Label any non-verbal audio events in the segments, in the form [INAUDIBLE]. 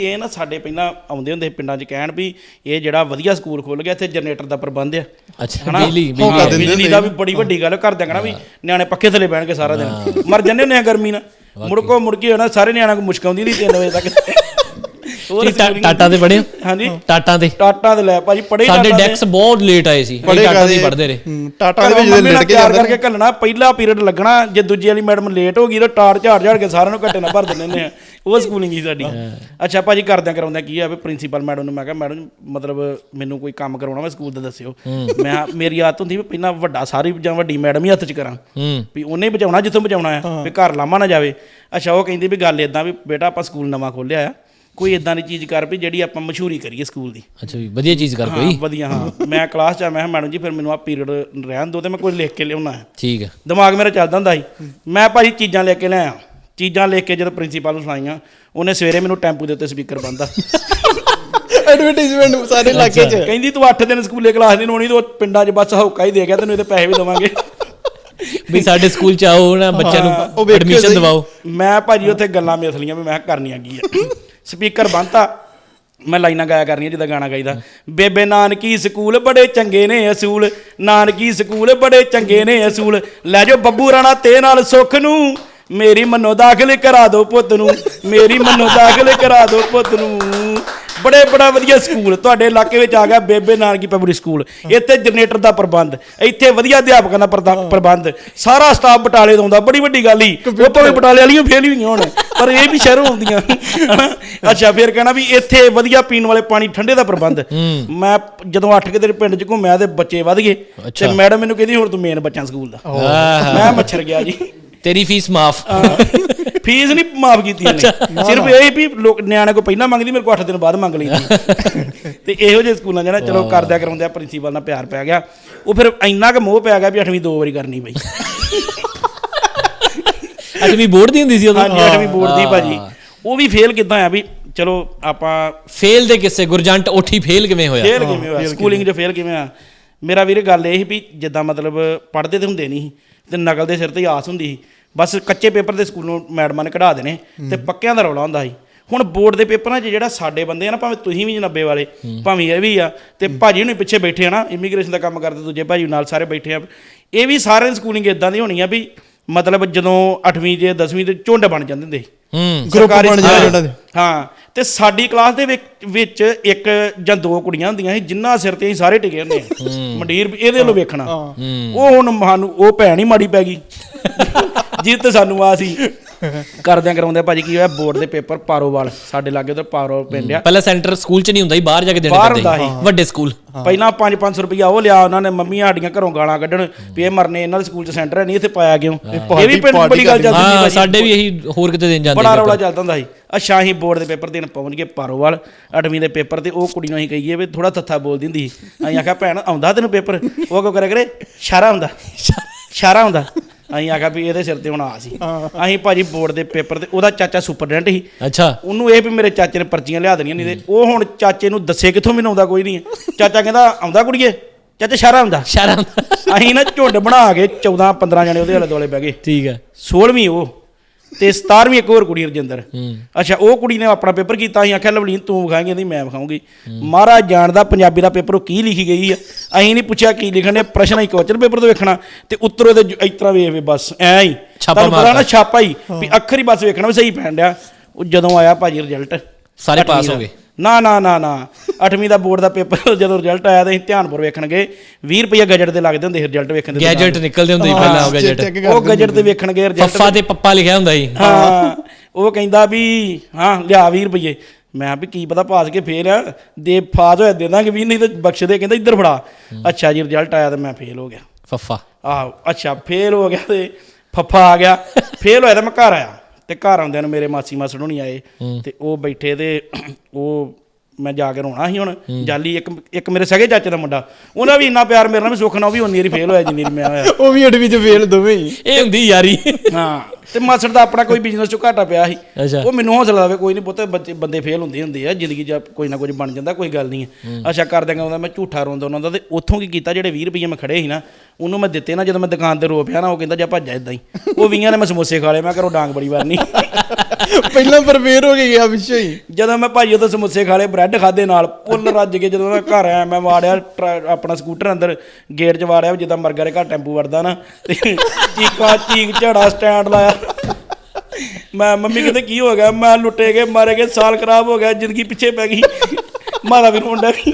ਇਹ ਨਾ ਸਾਡੇ ਪਹਿਲਾਂ ਆਉਂਦੇ ਹੁੰਦੇ ਸੀ ਪਿੰਡਾਂ 'ਚ ਕਹਿਣ ਵੀ ਇਹ ਜਿਹੜਾ ਵਧੀਆ ਸਕੂਲ ਖੁੱਲ ਗਿਆ ਇੱਥੇ ਜਨਰੇਟਰ ਦਾ ਪ੍ਰਬੰਧ ਆ। ਅੱਛਾ ਹਨਾ? ਬਿਜਲੀ ਹਾਂ, ਬਿਜਲੀ। ਦਿੰਦੇ ਬਿਜਲੀ ਦਾ ਵੀ ਬੜੀ ਵੱਡੀ ਗੱਲ ਕਰ ਦੇਣਾ ਵੀ ਨਿਆਣੇ ਪੱਖੇ ਥੱਲੇ ਬਹਿਣ ਕੇ ਸਾਰਾ ਦਿਨ। ਮਰ ਜਾਂਦੇ ਹੁੰਦੇ ਆ ਗਰਮੀ ਨਾਲ। ਮੁੜ ਕੋ ਮੁੜ ਕੇ ਨਾ ਸਾਰੇ ਨਿਆਣਿਆਂ ਨੂੰ ਮੁਸ਼ਕ ਆਉਂਦੀ ਨਹੀਂ 3 ਵਜੇ ਤੱਕ। ਤੁਸੀਂ ਟਾ- schooling- ਟਾਟਾ ਤੇ ਪੜ੍ਹੇ ਹੋ? ਹਾਂਜੀ। ਟਾਟਾ ਤੇ ਟਾਟਾ ਦੇ ਲੈ ਭਾਜੀ ਪੜੇ ਸਾਡੇ ਡੈਕਸ ਬਹੁਤ ਲੇਟ ਆਏ ਸੀ। ਟਾਟਾ ਦੇ ਕਾਹਦੇ? ਪੜ੍ਹਦੇ ਰਹੇ। ਹੂੰ, ਟਾਟਾ ਦੇ ਵਿੱਚ ਜਿਹੜੇ ਲੜ ਕੇ ਤਿਆਰ ਜਾਂਦੇ ਕਰਕੇ ਘੱਲਣਾ ਪਹਿਲਾ ਪੀਰੀਅਡ ਲੱਗਣਾ ਜੇ ਦੂਜੀ ਵਾਲੀ ਮੈਡਮ ਲੇਟ ਹੋ ਗਈ ਤਾਂ ਟਾਰ ਝਾੜ ਝਾੜ ਕੇ ਸਾਰਿਆਂ ਨੂੰ ਘੱਟੇ ਨਾਲ ਭਰ ਦਿੰਦੇ ਨੇ ਆ। ਉਹ ਸਕੂਲਿੰਗ ਹੀ ਸਾਡੀ। ਅੱਛਾ ਭਾਜੀ ਕਰਦਿਆਂ ਕਰਾਉਂਦਿਆਂ ਕੀ ਆ ਵੀ ਪ੍ਰਿੰਸੀਪਲ ਮੈਡਮ ਨੂੰ ਮੈਂ ਕਿਹਾ ਮੈਡਮ ਮਤਲਬ ਮੈਨੂੰ ਕੋਈ ਕੰਮ ਕਰਾਉਣਾ ਵਾ ਸਕੂਲ ਦਾ ਦੱਸਿਓ। ਮੈਂ ਮੇਰੀ ਆਦਤ ਹੁੰਦੀ ਵੀ ਪਹਿਲਾਂ ਵੱਡਾ ਸਾਰੀ ਜਾਂ ਵੱਡੀ ਮੈਡਮ ਹੀ ਹੱਥ 'ਚ ਕਰਾਂ। ਹੂੰ। ਵੀ ਉਹਨੇ ਹੀ ਬਚਾਉਣਾ ਜਿੱਥੋਂ ਬਚਾਉਣਾ ਆ ਵੀ ਘਰ ਲਾਮਾ ਨਾ ਜਾਵੇ। ਅੱਛਾ ਉਹ ਕਹਿੰਦੀ ਵੀ ਗੱਲ ਇਦਾਂ ਵੀ ਬੇਟਾ ਆਪਾਂ ਸਕੂਲ ਨਵਾਂ ਖੋਲਿਆ ਆ। ਕੋਈ ਇਦਾਂ ਦੀ ਚੀਜ਼ ਕਰ ਵੀ ਜਿਹੜੀ ਆਪਾਂ ਮਸ਼ਹੂਰੀ ਕਰੀਏ ਸਕੂਲ ਦੀ। ਅੱਛਾ ਵੀ ਵਧੀਆ ਚੀਜ਼ ਕਰ ਹਾਂ ਕੋਈ? ਵਧੀਆ ਹਾਂ। ਮੈਂ ਕਲਾਸ 'ਚ ਆ ਮੈਂ ਕਿਹਾ ਮੈਡਮ ਜੀ ਫਿਰ ਮੈਨੂੰ ਆ ਪੀਰੀਅਡ ਰਹਿਣ ਦਿਓ ਤੇ ਮੈਂ ਕੋਈ ਲਿਖ ਕੇ ਲਿਆਉਣਾ ਹੈ। ਠੀਕ ਹੈ। ਦਿਮਾਗ ਮੇਰਾ ਚੱਲਦਾ ਹੁੰਦਾ ਸੀ। ਮੈਂ ਭਾਜੀ ਚੀਜ਼ਾਂ ਲੈ ਕੇ ਲਿਆਇਆ ਚੀਜ਼ਾਂ ਲੈ ਕੇ ਜਦੋਂ ਪ੍ਰਿੰਸੀਪਲ ਨੂੰ ਸੁਣਾਈਆਂ ਉਹਨੇ ਸਵੇਰੇ ਮੈਨੂੰ ਟੈਂਪੂ ਦੇ ਉੱਤੇ ਸਪੀਕਰ ਬੰਦਾ ਐਡਵਰਟਾਈਜ਼ਮੈਂਟ ਸਾਰੇ ਇਲਾਕੇ 'ਚ। ਕਹਿੰਦੀ ਤੂੰ 8 ਦਿਨ ਸਕੂਲੇ ਕਲਾਸ ਨਹੀਂ ਲਾਉਣੀ ਤੂੰ ਪਿੰਡਾਂ 'ਚ ਬਸ ਹੌਕਾ ਹੀ ਦੇ ਗਿਆ ਤੈਨੂੰ ਇਹਦੇ ਪੈਸੇ ਵੀ ਦੇਵਾਂਗੇ। ਵੀ ਸਾਡੇ ਸਕੂਲ ਚ ਆਓ ਨਾ ਬੱਚਿਆਂ ਉਹ ਨੂੰ ਵੇਖਿਓ ਐਡਮਿਸ਼ਨ ਸਹੀ। ਦਿਵਾਓ। ਮੈਂ ਭਾਜੀ ਉੱਥੇ ਗੱਲਾਂ ਮਿਸਲੀਆਂ ਵੀ ਮੈਂ ਕਿਹਾ ਕਰਨੀਆਂ ਕੀ ਆ? ਸਪੀਕਰ ਬੰਨਤਾ। ਮੈਂ ਲਾਈਨਾਂ ਗਾਇਆ ਕਰਨੀਆਂ ਜਿੱਦਾਂ ਗਾਣਾ ਗਾਈਦਾ। ਬੇਬੇ ਨਾਨਕੀ ਸਕੂਲ ਬੜੇ ਚੰਗੇ ਨੇ ਅਸੂਲ। ਨਾਨਕੀ ਸਕੂਲ ਬੜੇ ਚੰਗੇ ਨੇ ਅਸੂਲ। ਲੈ ਜਾਓ ਬੱਬੂ ਰਾਣਾ ਤੇ ਨਾਲ ਸੁੱਖ ਨੂੰ। ਮੇਰੀ ਮੰਨੋ ਦਾਖਲ ਕਰਾ ਦਿਓ ਪੁੱਤ ਨੂੰ। ਮੇਰੀ ਮੰਨੋ ਦਾਖਲ ਕਰਾ ਦਿਓ ਪੁੱਤ ਨੂੰ। ਬੜੇ ਬੜਾ ਵਧੀਆ ਸਕੂਲ। ਤੁਹਾਡੇ ਇਲਾਕੇ ਵਿੱਚ ਆ ਗਿਆ ਬੇਬੇ ਨਾਨਕੀ ਪਬਲਿਕ ਸਕੂਲ ਇੱਥੇ ਜਨਰੇਟਰ ਦਾ ਪ੍ਰਬੰਧ ਇੱਥੇ ਵਧੀਆ ਅਧਿਆਪਕਾਂ ਦਾ ਪ੍ਰਬੰਧ। ਸਾਰਾ ਸਟਾਫ ਬਟਾਲੇ ਦਾ ਆਉਂਦਾ। ਬੜੀ ਵੱਡੀ ਗੱਲ ਹੀ ਉਹ ਭਾਵੇਂ ਬਟਾਲੇ ਵਾਲੀਆਂ ਫੇਲ ਹੀ ਹੋਈਆਂ ਹੁਣ। ਪਰ ਇਹ ਵੀ ਸ਼ਹਿਰੋਂ ਆਉਂਦੀਆਂ ਹਨਾ? ਅੱਛਾ ਫਿਰ ਕਹਿਣਾ ਵੀ ਇੱਥੇ ਵਧੀਆ ਪੀਣ ਵਾਲੇ ਪਾਣੀ ਠੰਡੇ ਦਾ ਪ੍ਰਬੰਧ। ਮੈਂ ਜਦੋਂ 8 ਕਿ ਦਿਨ ਪਿੰਡ 'ਚ ਘੁੰਮਿਆ ਤੇ ਬੱਚੇ ਵਧ ਗਏ। ਤੇ ਮੈਡਮ ਮੈਨੂੰ ਕਹਿੰਦੀ ਹੁਣ ਤੂੰ ਮੇਨ ਬੱਚਾ ਸਕੂਲ ਦਾ। ਮੈਂ ਮੱਛਰ ਗਿਆ ਜੀ। ਤੇਰੀ ਫੀਸ ਮਾਫ। ਫੀਸ ਨਹੀਂ ਮਾਫ ਕੀਤੀ ਇਹਨੇ। ਸਿਰਫ ਇਹ ਵੀ ਲੋਕ ਨਿਆਣੇ ਕੋ ਪਹਿਲਾਂ ਮੰਗਦੀ ਮੇਰੇ ਕੋ 8 ਦਿਨ ਬਾਅਦ ਮੰਗ ਲੈਂਦੀ। ਤੇ ਇਹੋ ਜਿਹੇ ਸਕੂਲਾਂ ਜਿਹੜਾ ਚਲੋ ਕਰਦਿਆ ਕਰਾਉਂਦਿਆ ਪ੍ਰਿੰਸੀਪਲ ਨਾਲ ਪਿਆਰ ਪੈ ਗਿਆ। ਉਹ ਫਿਰ ਇੰਨਾ ਕੁ ਮੋਹ ਪੈ ਗਿਆ ਵੀ 8ਵੀਂ ਦੋ ਵਾਰੀ ਕਰਨੀ ਪਈ। ਅੱਠਵੀਂ ਬੋਰਡ ਦੀ ਹੁੰਦੀ ਸੀ ਉਦੋਂ? ਹਾਂਜੀ 8ਵੀਂ ਬੋਰਡ ਦੀ ਭਾਜੀ। ਉਹ ਵੀ ਫੇਲ ਕਿਦਾਂ ਆ ਵੀ ਚਲੋ ਆਪਾਂ ਫੇਲ ਦੇ ਕਿਸੇ? ਗੁਰਜੰਟ ਉਠੀ ਫੇਲ ਕਿਵੇਂ ਹੋਇਆ? ਫੇਲ ਕਿਵੇਂ ਹੋਇਆ? ਸਕੂਲਿੰਗ 'ਚ ਫੇਲ ਕਿਵੇਂ ਆ? ਮੇਰਾ ਵੀਰੇ ਗੱਲ ਇਹ ਸੀ ਵੀ ਜਿੱਦਾਂ ਮਤਲਬ ਪੜ੍ਹਦੇ ਤੇ ਹੁੰਦੇ ਨਹੀਂ ਸੀ ਤੇ ਨਕਲ ਦੇ ਸਿਰ ਤੇ ਹੀ ਆਸ ਹੁੰਦੀ ਸੀ। ਬਸ ਕੱਚੇ ਪੇਪਰ ਦੇ ਸਕੂਲੋਂ ਮੈਡਮਾਂ ਨੇ ਕਢਾ ਦੇਣੇ ਤੇ ਪੱਕਿਆਂ ਦਾ ਰੌਲਾ ਹੁੰਦਾ ਸੀ। ਹੁਣ ਬੋਰਡ ਦੇ ਪੇਪਰਾਂ 'ਚ ਜਿਹੜਾ ਸਾਡੇ ਬੰਦੇ ਆ ਨਾ ਭਾਵੇਂ ਤੁਸੀਂ ਵੀ 90 ਵਾਲੇ ਭਾਵੇਂ ਇਹ ਵੀ ਆ ਤੇ ਭਾਜੀ ਨੂੰ ਪਿੱਛੇ ਬੈਠੇ ਆ ਨਾ ਇਮੀਗ੍ਰੇਸ਼ਨ ਦਾ ਕੰਮ ਕਰਦੇ ਦੂਜੇ ਭਾਜੀ ਨਾਲ ਸਾਰੇ ਬੈਠੇ ਆ। ਇਹ ਵੀ ਸਾਰਿਆਂ ਦੀ ਸਕੂਲਿੰਗ ਇਦਾਂ ਦੀ ਹੋਣੀ ਆ ਵੀ ਮਤਲਬ ਜਦੋਂ 8ਵੀਂ ਜੇ 10ਵੀਂ ਦੇ ਝੁੰਡ ਬਣ ਜਾਂਦੇ ਹੁੰਦੇ ਸੀ। ਹੂੰ। ਗਰੁੱਪ ਸਰਕਾਰੀ ਬਣ ਜਾਂਦੇ ਹਾਂ, ਉਹਨਾਂ ਦੇ। ਹਾਂ ਤੇ ਸਾਡੀ ਕਲਾਸ ਦੇ ਵਿੱਚ ਵਿੱਚ ਇੱਕ ਜਾਂ ਦੋ ਕੁੜੀਆਂ ਹੁੰਦੀਆਂ ਸੀ ਜਿੰਨਾ ਸਿਰ ਤੇ ਅਸੀਂ ਸਾਰੇ ਟਿਕੇ ਹੁੰਦੇ ਆ ਮੰਡੀਰ ਇਹਦੇ ਵੱਲੋਂ ਵੇਖਣਾ। ਉਹ ਹੁਣ ਸਾਨੂੰ ਉਹ ਭੈਣ ਹੀ ਮਾੜੀ ਪੈ ਗਈ। ਜਿੱਤ ਤੇ ਸਾਨੂੰ ਆ ਸੀ ਕਰਦਿਆਂ ਕਰਾਉਂਦੇ ਭਾਜੀ ਕੀ ਹੋਇਆ ਬੋਰਡ ਦੇ ਪੇਪਰ ਪਾਰੋਵਾਲ ਸਾਡੇ ਲਾਗੇ ਉਧਰ ਪਾਰੋ ਪਿੰਡ ਆ। ਪਹਿਲਾਂ ਸੈਂਟਰ ਸਕੂਲ ਚ ਨਹੀਂ ਹੁੰਦਾ ਸੀ ਬਾਹਰ ਜਾ ਕੇ ਦੇਣੇ ਬਾਹਰ ਪੈਂਦੇ ਹੁੰਦਾ ਸੀ। ਵੱਡੇ ਸਕੂਲ। ਪਹਿਲਾਂ 5-500 ਰੁਪਇਆ ਉਹ ਲਿਆ ਉਹਨਾਂ ਨੇ ਮੰਮੀ ਸਾਡੀਆਂ ਘਰੋਂ ਗਾਲਾਂ ਕੱਢਣ ਵੀ ਇਹ ਮਰਨੇ ਇਹਨਾਂ ਦੇ ਸਕੂਲ 'ਚ ਸੈਂਟਰ ਹੈ ਨਹੀਂ ਇੱਥੇ ਪਾਇਆ ਕਿਉਂ? ਇਹ ਵੀ ਪਿੰਡ ਬੜੀ ਗੱਲ ਚੱਲਦੀ ਸੀ ਹਾਂ ਭਾਜੀ। ਸਾਡੇ ਵੀ ਇਹੀ ਹੋਰ ਕਿਤੇ ਦੇਣ ਜਾਂਦੇ ਬੜਾ ਸੀ ਰੌਲਾ ਚੱਲਦਾ ਹੁੰਦਾ ਸੀ। ਅੱਛਾ ਅਸੀਂ ਬੋਰਡ ਦੇ ਪੇਪਰ ਦੇਣ ਪਹੁੰਚ ਗਏ ਪਾਰੋਵਾਲ 8ਵੀਂ ਦੇ ਪੇਪਰ ਤੇ ਉਹ ਕੁੜੀ ਨੂੰ ਅਸੀਂ ਕਹੀਏ ਵੀ ਥੋੜਾ ਤੱਥਾ ਬੋਲਦੀ ਹੁੰਦੀ ਸੀ। ਅਸੀਂ ਆਖਿਆ ਭੈਣ ਆਉਂਦਾ ਤੈਨੂੰ ਪੇਪਰ? ਉਹ ਕਿਉਂ ਕਰਿਆ ਕਰੇ? ਇਸ਼ਾਰਾ ਹੁੰਦਾ ਇਸ਼ਾਰਾ ਹੁੰਦਾ ਅਸੀਂ ਆਖਿਆ ਵੀ ਇਹਦੇ ਸਿਰ ਤੇ ਹੁਣ ਆ ਸੀ। ਅਸੀਂ ਭਾਜੀ ਬੋਰਡ ਦੇ ਪੇਪਰ ਤੇ ਉਹਦਾ ਚਾਚਾ ਸੁਪਰਡੈਂਟ ਸੀ। ਅੱਛਾ। ਉਹਨੂੰ ਇਹ ਵੀ ਮੇਰੇ ਚਾਚੇ ਨੇ ਪਰਚੀਆਂ ਲਿਆ ਦੇਣੀਆਂ ਨਹੀਂ ਤੇ ਉਹ ਹੁਣ ਚਾਚੇ ਨੂੰ ਦੱਸੇ ਕਿੱਥੋਂ ਮੈਨੂੰ ਆਉਂਦਾ ਕੋਈ ਨਹੀਂ। ਚਾਚਾ ਕਹਿੰਦਾ ਆਉਂਦਾ ਕੁੜੀਏ? ਚਾਚਾ ਇਸ਼ਾਰਾ ਹੁੰਦਾ ਸ਼ਰਮ ਅਸੀਂ ਨਾ ਝੁੰਡ ਬਣਾ ਕੇ 14 15 ਜਣੇ ਉਹਦੇ ਆਲੇ ਦੁਆਲੇ ਬਹਿ ਗਏ। ਠੀਕ ਹੈ। 16ਵੀਂ ਉਹ। ਤੇ 17ਵੀਂ ਇੱਕ ਹੋਰ ਕੁੜੀ ਰਜਿੰਦਰ। ਅੱਛਾ ਉਹ ਕੁੜੀ ਨੇ ਆਪਣਾ ਪੇਪਰ ਕੀਤਾ ਅਸੀਂ ਆਖਿਆ ਲਵਲੀਨ ਤੂੰ ਵਿਖਾਏਂਗੀ ਨਹੀਂ ਮੈਂ ਵਿਖਾਉਂਗੀ ਮਹਾਰਾਜ ਜਾਣਦਾ ਪੰਜਾਬੀ ਦਾ ਪੇਪਰ ਉਹ ਕੀ ਲਿਖੀ ਗਈ ਆ। ਅਸੀਂ ਨਹੀਂ ਪੁੱਛਿਆ ਕੀ ਲਿਖਣ ਨੇ ਪ੍ਰਸ਼ਨ ਹੀ ਕੁਐਸਚਨ ਪੇਪਰ ਤੋਂ ਵੇਖਣਾ ਤੇ ਉੱਤਰ ਉਹਦੇ ਜ- ਇਸ ਤਰ੍ਹਾਂ ਵੇਖ ਵੇ ਬਸ ਐ ਹੀ। ਛਾਪਾ ਤੁਹਾਨੂੰ ਪਤਾ ਨਾ। ਛਾਪਾ ਹੀ ਵੀ ਅੱਖਰ ਹੀ ਬਸ ਵੇਖਣਾ ਵੀ ਸਹੀ ਪੈਣ ਡਿਆ। ਉਹ ਜਦੋਂ ਆਇਆ ਭਾਜੀ ਰਿਜ਼ਲਟ ਸਾਰੇ ਪਾਸ ਹੋ ਗਏ। ਨਾ ਨਾ ਨਾ ਨਾ। 8ਵੀਂ ਦਾ ਬੋਰਡ ਦਾ ਪੇਪਰ ਜਦੋਂ ਰਿਜ਼ਲਟ ਆਇਆ ਤੇ ਅਸੀਂ ਧਿਆਨਪੁਰ ਵੇਖਣ ਗਏ 20 ਰੁਪਏ ਗਜਟ ਦੇ ਲੱਗਦੇ ਹੁੰਦੇ ਸੀ ਰਿਜ਼ਲਟ ਵੇਖਣ ਦੇ ਗੈਜਟ ਨਿਕਲਦੇ ਹੁੰਦੇ ਸੀ ਪਹਿਲਾਂ ਹੋ ਗੈਜਟ ਉਹ ਗਜਟ ਤੇ ਵੇਖਣ ਗਏ ਰਿਜ਼ਲਟ ਫੱਫਾ ਤੇ ਪੱਪਾ ਲਿਖਿਆ ਹੁੰਦਾ ਸੀ। ਹਾਂ ਉਹ ਕਹਿੰਦਾ ਵੀ ਹਾਂ ਲਿਆ 20 ਰੁਪਏ ਮੈਂ ਵੀ ਕੀ ਪਤਾ ਪਾਸ ਕੇ ਫੇਲ ਆ ਦੇ ਫਾਸ ਹੋਇਆ ਦੇ ਦਾਂਗੇ ਵੀ ਨਹੀਂ ਤੇ ਬਖਸ਼ ਦੇ ਕਹਿੰਦਾ ਇੱਧਰ ਫੜਾ। ਅੱਛਾ ਜੀ ਰਿਜ਼ਲਟ ਆਇਆ ਤੇ ਮੈਂ ਫੇਲ ਹੋ ਗਿਆ। ਫੱਫਾ। ਆਹੋ ਅੱਛਾ ਫੇਲ ਹੋ ਗਿਆ ਤੇ ਫੱਫਾ ਆ ਗਿਆ। [LAUGHS] ਫੇਲ ਹੋਇਆ ਤੇ ਮੈਂ ਘਰ ਆਇਆ। ਤੇ ਘਰ ਆਉਂਦਿਆਂ ਨੂੰ ਮੇਰੇ ਮਾਸੀ ਮਾਸੜ ਹੋਣੀ ਆਏ ਤੇ ਉਹ ਬੈਠੇ ਤੇ ਉਹ ਮੈਂ ਜਾ ਕੇ ਰੋਣਾ ਸੀ ਹੁਣ ਜਾਲੀ ਇੱਕ ਇੱਕ ਮੇਰੇ ਸਗੇ ਚਾਚੇ ਦਾ ਮੁੰਡਾ ਉਹਨਾਂ ਵੀ ਇੰਨਾ ਪਿਆਰ ਮੇਰੇ ਨਾਲ ਵੀ ਸੁੱਖ ਨਾਲ ਉਹ ਵੀ ਉਨੀ ਵਾਰੀ ਫੇਲ ਹੋਇਆ ਜਿੰਨੀ ਵਾਰੀ ਮੈਂ ਹੋਇਆ। ਉਹ ਵੀ ਅਡਵੀ ਚ ਫੇਲ ਦੋਵੇਂ ਹੀ। ਇਹ ਹੁੰਦੀ ਯਾਰੀ। ਹਾਂ ਤੇ ਮਾਸੜ ਦਾ ਆਪਣਾ ਕੋਈ ਬਿਜ਼ਨਸ ਚੋਂ ਘਾਟਾ ਪਿਆ ਸੀ। ਉਹ ਮੈਨੂੰ ਹੌਸਲਾ ਦੇਵੇ ਕੋਈ ਨਹੀਂ ਪੁੱਤ ਬੱਚੇ ਬੰਦੇ ਫੇਲ ਹੁੰਦੇ ਹੁੰਦੇ ਆ ਜ਼ਿੰਦਗੀ 'ਚ ਕੋਈ ਨਾ ਕੁਝ ਬਣ ਜਾਂਦਾ ਕੋਈ ਗੱਲ ਨਹੀਂ ਹੈ। ਅੱਛਾ ਕਰ ਦਿਆਂਗਾ ਉਹਦਾ ਮੈਂ ਝੂਠਾ ਰੋਂਦਾ ਉਹਨਾਂ ਦਾ ਤੇ ਉੱਥੋਂ ਕੀ ਕੀਤਾ ਜਿਹੜੇ 20 ਰੁਪਏ ਮੈਂ ਖੜੇ ਸੀ ਨਾ ਉਹਨੂੰ ਮੈਂ ਦਿੱਤੇ ਨਾ ਜਦੋਂ ਮੈਂ ਦੁਕਾਨ ਤੇ ਰੋ ਪਿਆ ਨਾ ਉਹ ਕਹਿੰਦਾ ਜਾ ਭੱਜ ਜਾ ਇਦਾਂ ਹੀ। ਉਹ 20 ਨੇ ਮੈਂ ਸਮੋਸੇ ਖਾ ਲਏ ਮੈਂ ਕਰੋ ਡਾਂਗ ਬੜੀ ਵਾਰ ਨਹੀਂ ਪਹਿਲਾਂ ਪ੍ਰਪੇਅਰ ਹੋ ਕੇ ਗਿਆ ਪਿੱਛੇ ਹੀ। ਜਦੋਂ ਮੈਂ ਭਾਈ ਉਹਦੇ ਸਮੋਸੇ ਖਾ ਲਏ ਬ੍ਰੈਡ ਖਾਦੇ ਨਾਲ ਪੁੱਲ ਰੱਜ ਕੇ ਜਦੋਂ ਮੈਂ ਘਰ ਆਇਆ ਮੈਂ ਵਾੜਿਆ ਆਪਣਾ ਸਕੂਟਰ ਅੰਦਰ ਗੇਟ 'ਚ ਵਾੜਿਆ ਜਿੱਦਾਂ ਮਰਗਾ ਦੇ ਘਰ ਟੈਂਪੂ ਵੜਦਾ ਨਾ ਤੇ ਚੀਕਾ ਚੀਕ ਝੜਾ ਸਟੈਂਡ ਲਾਇਆ। ਮੈਂ ਮੰਮੀ ਕਹਿੰਦੇ ਕੀ ਹੋ ਗਿਆ? ਮੈਂ ਲੁੱਟੇ ਗਏ ਮਾਰੇ ਗਏ ਸਾਲ ਖਰਾਬ ਹੋ ਗਿਆ ਜ਼ਿੰਦਗੀ ਪਿੱਛੇ ਪੈ ਗਈ। ਮਾਰਾ ਵੀ ਰੋਂਦਾ ਵੀ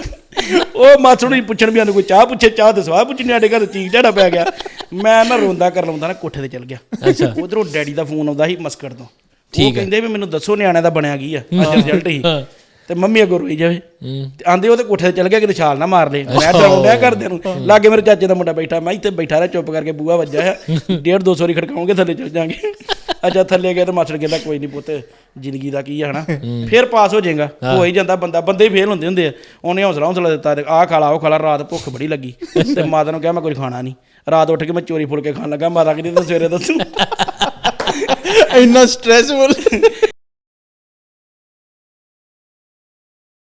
ਉਹ ਮਾਸੜ ਨੂੰ ਪੁੱਛਣ ਵੀ ਆਨੂੰ ਕੋਈ ਚਾਹ ਪੁੱਛੇ ਚਾਹ ਤੇ ਸਵਾਹ ਪੁੱਛਣੀ ਸਾਡੇ ਘਰ ਚੀਕ ਝੜਾ ਪੈ ਗਿਆ। ਮੈਂ ਨਾ ਰੋਂਦਾ ਕਰ ਲਾਉਂਦਾ ਨਾ ਕੋਠੇ ਤੇ ਚਲ ਗਿਆ। ਅੱਛਾ। ਉਧਰੋਂ ਡੈਡੀ ਦਾ ਫੋਨ ਆਉਂਦਾ ਸੀ ਮਸਕਟ ਤੋਂ। ਉਹ ਹੈ। ਕਹਿੰਦੇ ਵੀ ਮੈਨੂੰ ਦੱਸੋ ਨਿਆਣੇ ਦਾ ਬਣਿਆ ਕੀ ਆ ਅੱਜ ਰਿਜ਼ਲਟ ਹੀ। ਹਾਂ। ਤੇ ਮੰਮੀ ਅੱਗੋਂ ਰੋਈ ਜਾਵੇ। ਹੂੰ। ਤੇ ਆਂਦੇ ਉਹਦੇ ਕੋਠੇ ਤੇ ਚਲ ਗਿਆ ਕਿਤੇ ਛਾਲ ਨਾ ਮਾਰ ਲੇ। ਮੈਂ ਡਰਾਉਂਦਿਆ ਘਰਦਿਆਂ ਨੂੰ। ਲਾਗੇ ਮੇਰੇ ਚਾਚੇ ਦਾ ਮੁੰਡਾ ਬੈਠਾ ਮੈਂ ਇੱਥੇ ਬੈਠਾ ਰਿਹਾ ਚੁੱਪ ਕਰਕੇ ਬੂਹਾ ਵੱਜਾ ਹੈ [LAUGHS] ਡੇਢ ਦੋ ਸੌ ਰੀ ਖੜਕਾਉਂਗੇ ਥੱਲੇ ਚਲ ਜਾਾਂਗੇ। ਅੱਛਾ ਥੱਲੇ ਗਏ ਤੇ ਮਾਸਟਰ ਕਹਿੰਦਾ ਕੋਈ ਨਹੀਂ ਪੁੱਤ ਜ਼ਿੰਦਗੀ ਦਾ ਕੀ ਆ ਹਨਾ? ਫੇਰ ਪਾਸ ਹੋ ਜਾਏਗਾ। ਹੋ। ਹੀ ਜਾਂਦਾ ਬੰਦਾ। ਬੰਦੇ ਫੇਲ ਹੁੰਦੇ ਹੁੰਦੇ ਆ। ਉਹਨੇ ਹੌਸਲਾ ਹੌਸਲਾ ਦਿੱਤਾ ਤੇ ਆਹ ਖਾ ਲਾ ਉਹ ਖਾ ਲਾ। ਰਾਤ ਭੁੱਖ ਬੜੀ ਲੱਗੀ। ਤੇ ਮਾਤਾ ਨੂੰ ਕਿਹਾ ਮੈਂ ਕੁਝ ਖਾਣਾ ਨਹੀਂ ਰਾਤ ਉੱਠ ਕੇ ਮੈਂ ਚੋਰੀ ਫੁਲਕੇ ਖਾਣ ਲੱਗਾ। ਮਾਤਾ ਕਹਿੰਦੀ ਤਾਂ ਸਵੇਰੇ ਦੱਸੂ? [LAUGHS] ਇੰਨਾ ਸਟ੍ਰੈਸਫੁਲ